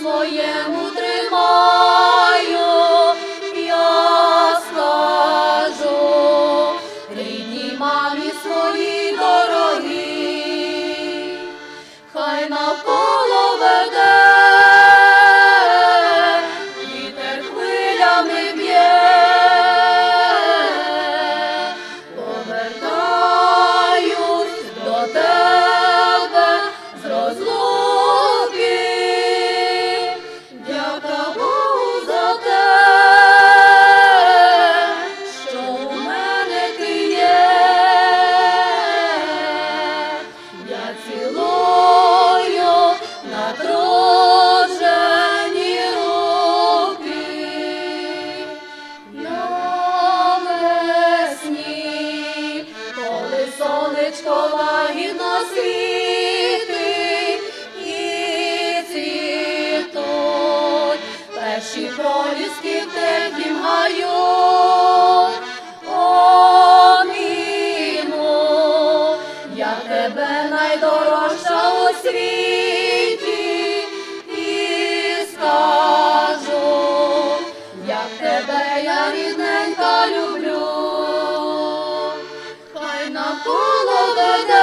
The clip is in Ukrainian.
своєму. сонечко лагідно світить і цвітуть перші проліски в теплім гаю. Оміну, тебе найдорожча у світі і скажу, як тебе я рідненька люблю. хай на Oh. Father.